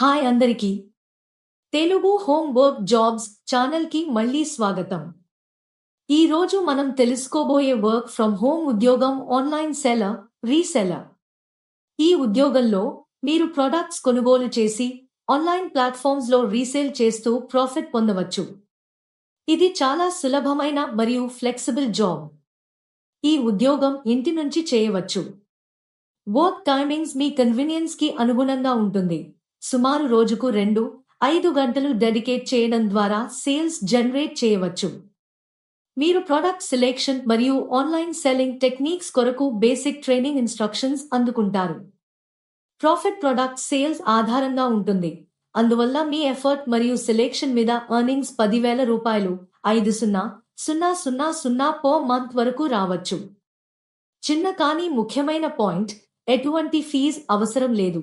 Hi అందరికీ. Telugu home work jobs ఛానల్కి మళ్ళీ స్వాగతం. ఈ రోజు మనం తెలుసుకోబోయే వర్క్ ఫ్రమ్ హోమ్ ఉద్యోగం ఆన్లైన్ సెలర్ రీసెలర్ ఈ ఉద్యోగంలో మీరు ప్రొడక్ట్స్ కొనుగోలు చేసి ఆన్లైన్ ప్లాట్ఫామ్స్లో రీసేల్ చేస్తూ ప్రాఫిట్ పొందవచ్చు. ఇది చాలా సులభమైన మరియు ఫ్లెక్సిబుల్ జాబ్. ఈ ఉద్యోగం ఇంటి నుంచి చేయవచ్చు. వర్క్ టైమింగ్స్ మీ కన్వీనియన్స్కి అనుగుణంగా ఉంటుంది. సుమారు రోజుకు రెండు ఐదు గంటలు డెడికేట్ చేయడం ద్వారా సేల్స్ జనరేట్ చేయవచ్చు. మీరు ప్రొడక్ట్ సెలెక్షన్ మరియు ఆన్లైన్ సెల్లింగ్ టెక్నిక్స్ కొరకు బేసిక్ ట్రైనింగ్ ఇన్స్ట్రక్షన్స్ అందుకుంటారు. ప్రాఫిట్ ప్రొడక్ట్ సేల్స్ ఆధారంగా ఉంటుంది. అందువల్ల మీ ఎఫర్ట్ మరియు సెలెక్షన్ మీద ఎర్నింగ్స్ పదివేల రూపాయలు ఐదు సున్నా సున్నా సున్నా సున్నా పో మంత్ వరకు రావచ్చు. చిన్న కానీ ముఖ్యమైన పాయింట్ ఎటువంటి ఫీజ్ అవసరం లేదు.